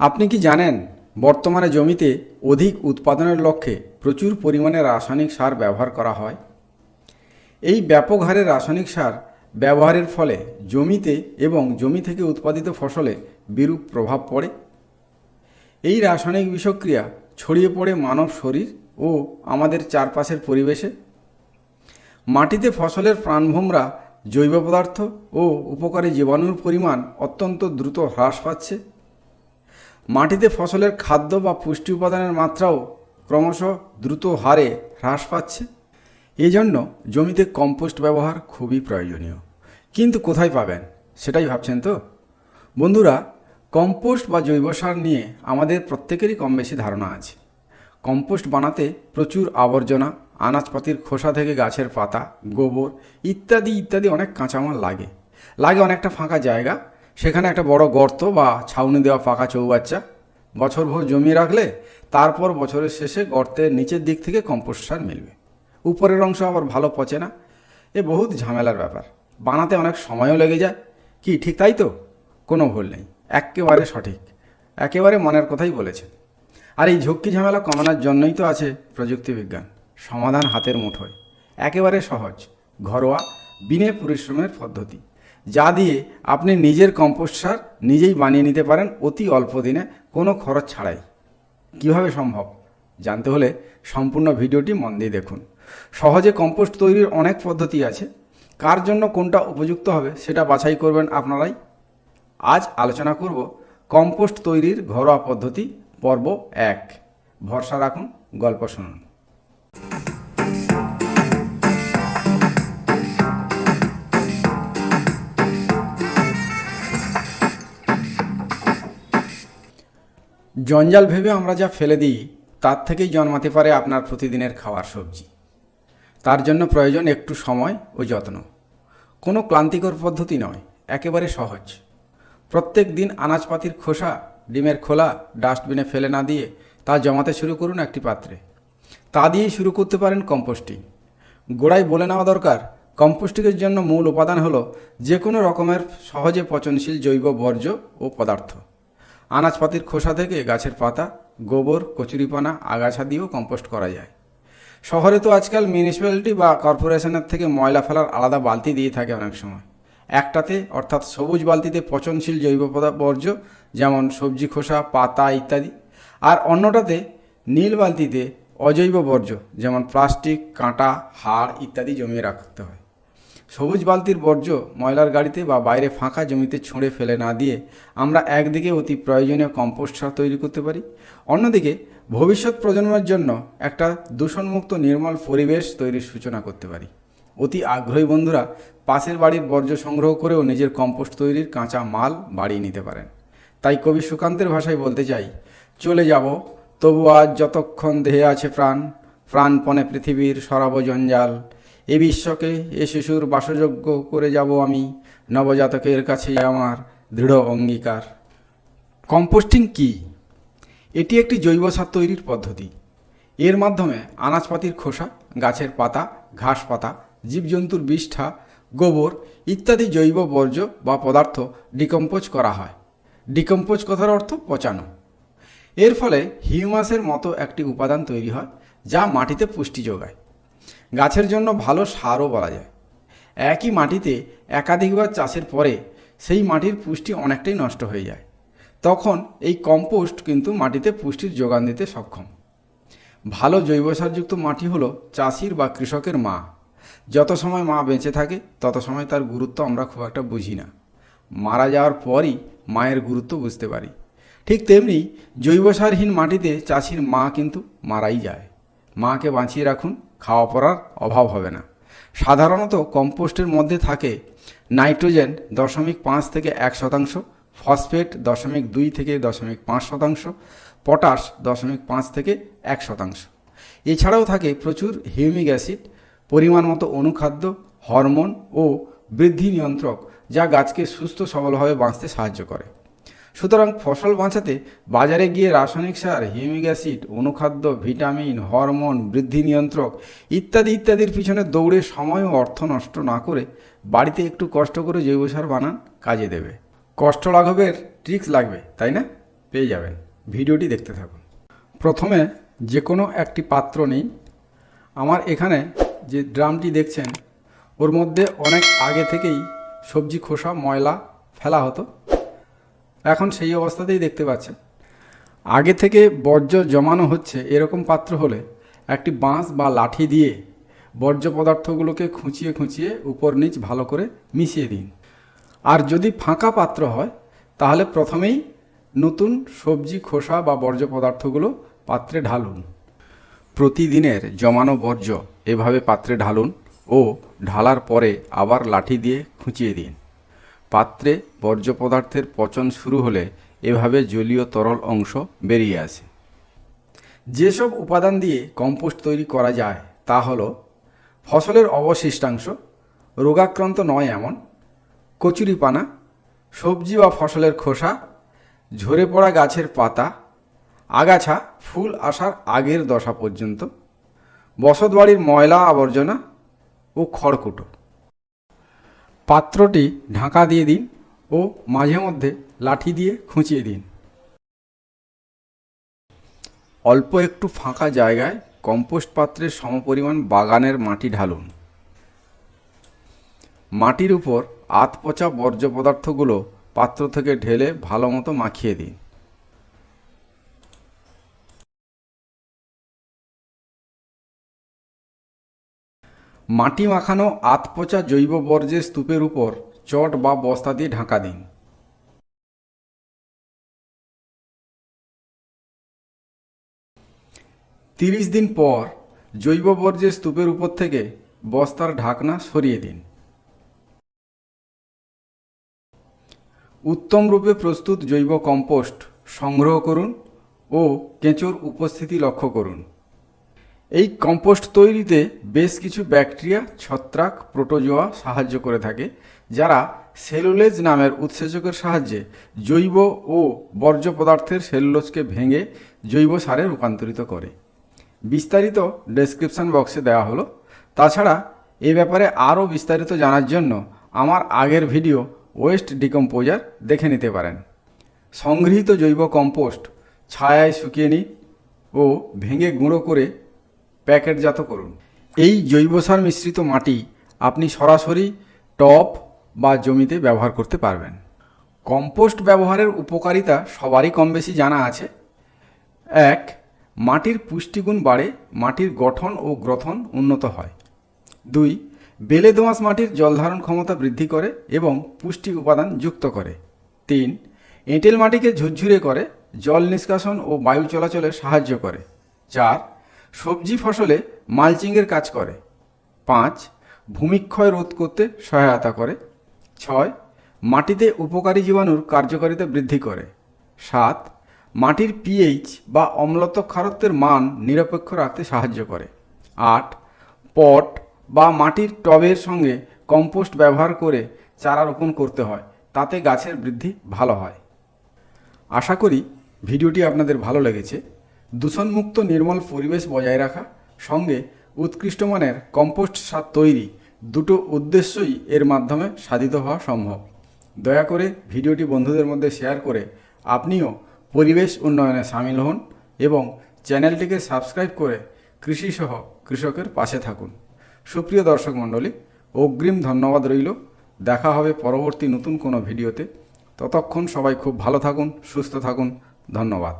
আপনি কি জানেন, বর্তমানে জমিতে অধিক উৎপাদনের লক্ষ্যে প্রচুর পরিমাণে রাসায়নিক সার ব্যবহার করা হয়? এই ব্যাপক হারে রাসায়নিক সার ব্যবহারের ফলে জমিতে এবং জমি থেকে উৎপাদিত ফসলে বিরূপ প্রভাব পড়ে। এই রাসায়নিক বিষক্রিয়া ছড়িয়ে পড়ে মানব শরীর ও আমাদের চারপাশের পরিবেশে। মাটিতে ফসলের প্রাণভোমরা জৈব পদার্থ ও উপকারী জীবাণুর পরিমাণ অত্যন্ত দ্রুত হ্রাস পাচ্ছে। মাটিতে ফসলের খাদ্য বা পুষ্টি উপাদানের মাত্রাও ক্রমশ দ্রুত হারে হ্রাস পাচ্ছে। এজন্য জমিতে কম্পোস্ট ব্যবহার খুবই প্রয়োজনীয়। কিন্তু কোথায় পাবেন? সেটাই ভাবছেন তো? বন্ধুরা, কম্পোস্ট বা জৈব সার নিয়ে আমাদের প্রত্যেকেরই কম বেশি ধারণা আছে। কম্পোস্ট বানাতে প্রচুর আবর্জনা, আনাজপাতির খোসা থেকে গাছের পাতা, গোবর ইত্যাদি ইত্যাদি অনেক কাঁচামাল লাগে। লাগে অনেকটা ফাঁকা জায়গা সেখানে একটা বড় গর্ত বা ছাউনি দেওয়া ফাঁকা চৌবাচ্চা। বছরভর জমিয়ে রাখলে তারপর বছরের শেষে গর্তের নিচের দিক থেকে কম্পোস্ট সার মিলবে। উপরের অংশ আবার ভালো পচে না। এ বহুত ঝামেলার ব্যাপার। বানাতে অনেক সময়ও লেগে যায়। কি, ঠিক তাই তো? কোনো ভুল নেই। একেবারে সঠিক। একেবারে মনের কথাই বলেছেন। আর এই ঝক্কি ঝামেলা কমানোর জন্যই তো আছে প্রযুক্তি বিজ্ঞান। সমাধান হাতের মুঠোয়। একেবারে সহজ, ঘরোয়া, বিনে পরিশ্রমের পদ্ধতি। যা দিয়ে আপনি নিজের কম্পোস্ট সার নিজেই বানিয়ে নিতে পারেন অতি অল্প দিনে, কোনো খরচ ছাড়াই। কীভাবে সম্ভব? জানতে হলে সম্পূর্ণ ভিডিওটি মন দিয়ে দেখুন। সহজে কম্পোস্ট তৈরির অনেক পদ্ধতি আছে। কার জন্য কোনটা উপযুক্ত হবে সেটা বাছাই করবেন আপনারাই। আজ আলোচনা করব কম্পোস্ট তৈরির ঘরোয়া পদ্ধতি, পর্ব এক। ভরসা রাখুন, গল্প শুনুন। জঞ্জাল ভেবে আমরা যা ফেলে দিই, তার থেকেই জন্মাতে পারে আপনার প্রতিদিনের খাওয়ার সবজি। তার জন্য প্রয়োজন একটু সময় ও যত্ন। কোনো ক্লান্তিকর পদ্ধতি নয়, একেবারে সহজ। প্রত্যেক দিন আনাজপাতির খোসা, ডিমের খোলা, ডাস্টবিনে ফেলে না দিয়ে তা জমাতে শুরু করুন একটি পাত্রে। তা দিয়েই শুরু করতে পারেন কম্পোস্টিং। গোড়ায় বলে নেওয়া দরকার, কম্পোস্টিংয়ের জন্য মূল উপাদান হলো যে কোনো রকমের সহজে পচনশীল জৈব বর্জ্য ও পদার্থ। আনাজপাতির খোসা থেকে গাছের পাতা, গোবর, কচুরিপানা, আগাছা দিয়েও কম্পোস্ট করা যায়। শহরে তো আজকাল মিউনিসিপ্যালিটি বা কর্পোরেশনের থেকে ময়লা ফেলার আলাদা বালতি দিয়ে থাকে অনেক সময়। একটাতে, অর্থাৎ সবুজ বালতিতে পচনশীল জৈব বর্জ্য যেমন সবজি খোসা, পাতা ইত্যাদি। আর অন্যটাতে, নীল বালতিতে অজৈব বর্জ্য, যেমন প্লাস্টিক, কাঁটা, হাড় ইত্যাদি জমিয়ে রাখতে হয়। সবুজ বালতির বর্জ্য ময়লার গাড়িতে বা বাইরে ফাঁকা জমিতে ছুঁড়ে ফেলে না দিয়ে আমরা একদিকে অতি প্রয়োজনীয় কম্পোস্ট সার তৈরি করতে পারি, অন্যদিকে ভবিষ্যৎ প্রজন্মের জন্য একটা দূষণমুক্ত নির্মল পরিবেশ তৈরির সূচনা করতে পারি। অতি আগ্রহী বন্ধুরা পাশের বাড়ির বর্জ্য সংগ্রহ করেও নিজের কম্পোস্ট তৈরির কাঁচা মাল বাড়িয়ে নিতে পারেন। তাই কবি সুকান্তের ভাষায় বলতে চাই, চলে যাব, তবু আজ যতক্ষণ দেহে আছে প্রাণ, প্রাণপণে পৃথিবীর সরাব জঞ্জাল এ বিশ্বকে, এ শিশুর বাসযোগ্য করে যাব আমি। নবজাতকের কাছে আমার দৃঢ় অঙ্গীকার। কম্পোস্টিং কি? এটি একটি জৈব সার তৈরির পদ্ধতি। এর মাধ্যমে আনাজপাতির খোসা, গাছের পাতা, ঘাস পাতা, জীবজন্তুর বিষ্ঠা, গোবর ইত্যাদি জৈব বর্জ্য বা পদার্থ ডিকম্পোজ করা হয়। ডিকম্পোজ কথার অর্থ পচানো। এর ফলে হিউমাসের মতো একটি উপাদান তৈরি হয়, যা মাটিতে পুষ্টি যোগায়। গাছের জন্য ভালো সারও বলা যায়। একই মাটিতে একাধিকবার চাষের পরে সেই মাটির পুষ্টি অনেকটাই নষ্ট হয়ে যায়। তখন এই কম্পোস্ট কিন্তু মাটিতে পুষ্টির যোগান দিতে সক্ষম। ভালো জৈব সারযুক্ত মাটি হলো চাষির বা কৃষকের মা। যত সময় মা বেঁচে থাকে, তত সময় তার গুরুত্ব আমরা খুব একটা বুঝি না। মারা যাওয়ার পরই মায়ের গুরুত্ব বুঝতে পারি। ঠিক তেমনি জৈব সারহীন মাটিতে চাষির মা কিন্তু মারাই যায়। মাকে বাঁচিয়ে রাখুন খাওয়া পড়ার অভাব হবে না। সাধারণত কম্পোস্টের মধ্যে থাকে নাইট্রোজেন দশমিক পাঁচ থেকে এক শতাংশ, ফসফেট দশমিক দুই থেকে দশমিক পাঁচ শতাংশ, পটাশ দশমিক পাঁচ থেকে এক শতাংশ। এছাড়াও থাকে প্রচুর হিউমিক অ্যাসিড, পরিমাণ মতো অনুখাদ্য, হরমোন ও বৃদ্ধি নিয়ন্ত্রক যা গাছকে সুস্থ সবলভাবে বাঁচতে সাহায্য করে। সুতরাং ফসল বাঁচাতে বাজারে গিয়ে রাসায়নিক সার, হিউমিক অ্যাসিড, অনুখাদ্য, ভিটামিন, হরমোন, বৃদ্ধি নিয়ন্ত্রক ইত্যাদি ইত্যাদির পিছনে দৌড়ে সময় ও অর্থ নষ্ট না করে বাড়িতে একটু কষ্ট করে জৈব সার বানান কাজে দেবে। কষ্ট লাঘবের ট্রিক্স লাগবে, তাই না? পেয়ে যাবেন। ভিডিওটি দেখতে থাকুন। প্রথমে যে কোনো একটি পাত্র নিই আমার এখানে যে ড্রামটি দেখছেন, ওর মধ্যে অনেক আগে থেকেই সবজি খোসা, ময়লা ফেলা হতো। এখন সেই অবস্থাতেই দেখতে পাচ্ছেন। আগে থেকে বর্জ্য জমানো হচ্ছে এরকম পাত্র হলে একটি বাঁশ বা লাঠি দিয়ে বর্জ্য পদার্থগুলোকে খুঁচিয়ে খুঁচিয়ে উপর নিচ ভালো করে মিশিয়ে দিন। আর যদি ফাঁকা পাত্র হয়, তাহলে প্রথমেই নতুন সবজি, খোসা বা বর্জ্য পদার্থগুলো পাত্রে ঢালুন। প্রতিদিনের জমানো বর্জ্য এভাবে পাত্রে ঢালুন ও ঢালার পরে আবার লাঠি দিয়ে খুঁচিয়ে দিন। পাত্রে বর্জ্য পদার্থের পচন শুরু হলে এভাবে জলীয় তরল অংশ বেরিয়ে আসে। যেসব উপাদান দিয়ে কম্পোস্ট তৈরি করা যায় তা হল ফসলের অবশিষ্টাংশ, রোগাক্রান্ত নয় এমন কচুরিপানা সবজি বা ফসলের খোসা, ঝরে পড়া গাছের পাতা, আগাছা, ফুল আসার আগের দশা পর্যন্ত, বসতবাড়ির ময়লা আবর্জনা ও খড়কুটো। পাত্রটি ঢাকা দিয়ে দিন ও মাঝে মধ্যে লাঠি দিয়ে খুঁচিয়ে দিন। অল্প একটু ফাঁকা জায়গায় কম্পোস্ট পাত্রের সমপরিমাণ বাগানের মাটি ঢালুন। মাটির উপর আতপচা বর্জ্য পদার্থগুলো পাত্র থেকে ঢেলে ভালো মতো মাখিয়ে দিন। মাটি মাখানো আতপচা জৈব বর্জ্যের স্তূপের উপর চট বা বস্তা দিয়ে ঢাকা দিন। তিরিশ দিন পর জৈব বর্জ্যের স্তূপের উপর থেকে বস্তার ঢাকনা সরিয়ে দিন। উত্তম রূপে প্রস্তুত জৈব কম্পোস্ট সংগ্রহ করুন ও কেঁচোর উপস্থিতি লক্ষ্য করুন। এই কম্পোস্ট তৈরিতে বেশ কিছু ব্যাকটেরিয়া, ছত্রাক, প্রোটোজোয়া সাহায্য করে থাকে, যারা সেলুলেজ নামের উৎসেচকের সাহায্যে জৈব ও বর্জ্য পদার্থের সেলুলোজকে ভেঙে জৈব সারে রূপান্তরিত করে। বিস্তারিত ডেসক্রিপশন বক্সে দেওয়া হলো। তাছাড়া এ ব্যাপারে আরও বিস্তারিত জানার জন্য আমার আগের ভিডিও ওয়েস্ট ডিকম্পোজার দেখে নিতে পারেন। সংগৃহীত জৈব কম্পোস্ট, ছায়ায় শুকিয়ে নিন ও ভেঙে গুঁড়ো করে প্যাকেটজাত করুন। এই জৈব সার মিশ্রিত মাটি আপনি সরাসরি টপ বা জমিতে ব্যবহার করতে পারবেন। কম্পোস্ট ব্যবহারের উপকারিতা সবারই কম বেশি জানা আছে। এক, মাটির পুষ্টিগুণ বাড়ে, মাটির গঠন ও গ্রথন উন্নত হয়। দুই, বেলে দোঁয়াশ মাটির জলধারণ ক্ষমতা বৃদ্ধি করে এবং পুষ্টি উপাদান যুক্ত করে। তিন, এঁটেল মাটিকে ঝুরঝুরে করে, জল নিষ্কাশন ও বায়ু চলাচলে সাহায্য করে। চার সবজি ফসলে মালচিংয়ের কাজ করে। পাঁচ, ভূমিক্ষয় রোধ করতে সহায়তা করে। ছয়, মাটিতে উপকারী জীবাণুর কার্যকারিতা বৃদ্ধি করে। সাত, মাটির পিএইচ বা অম্লত্ব ক্ষারত্বের মান নিরপেক্ষ রাখতে সাহায্য করে। আট, পট বা মাটির টবের সঙ্গে কম্পোস্ট ব্যবহার করে চারা রোপণ করতে হয়, তাতে গাছের বৃদ্ধি ভালো হয়। আশা করি ভিডিওটি আপনাদের ভালো লেগেছে। দূষণমুক্ত নির্মল পরিবেশ বজায় রাখা, সঙ্গে উৎকৃষ্ট মানের কম্পোস্ট সার তৈরি দুটো উদ্দেশ্যই এর মাধ্যমে সাধিত হওয়া সম্ভব। দয়া করে ভিডিওটি বন্ধুদের মধ্যে শেয়ার করে আপনিও পরিবেশ উন্নয়নে সামিল হন এবং চ্যানেলটিকে সাবস্ক্রাইব করে কৃষিসহ কৃষকের পাশে থাকুন। সুপ্রিয় দর্শক মণ্ডলী, অগ্রিম ধন্যবাদ রইল। দেখা হবে পরবর্তী নতুন কোনো ভিডিওতে। ততক্ষণ সবাই খুব ভালো থাকুন, সুস্থ থাকুন। ধন্যবাদ।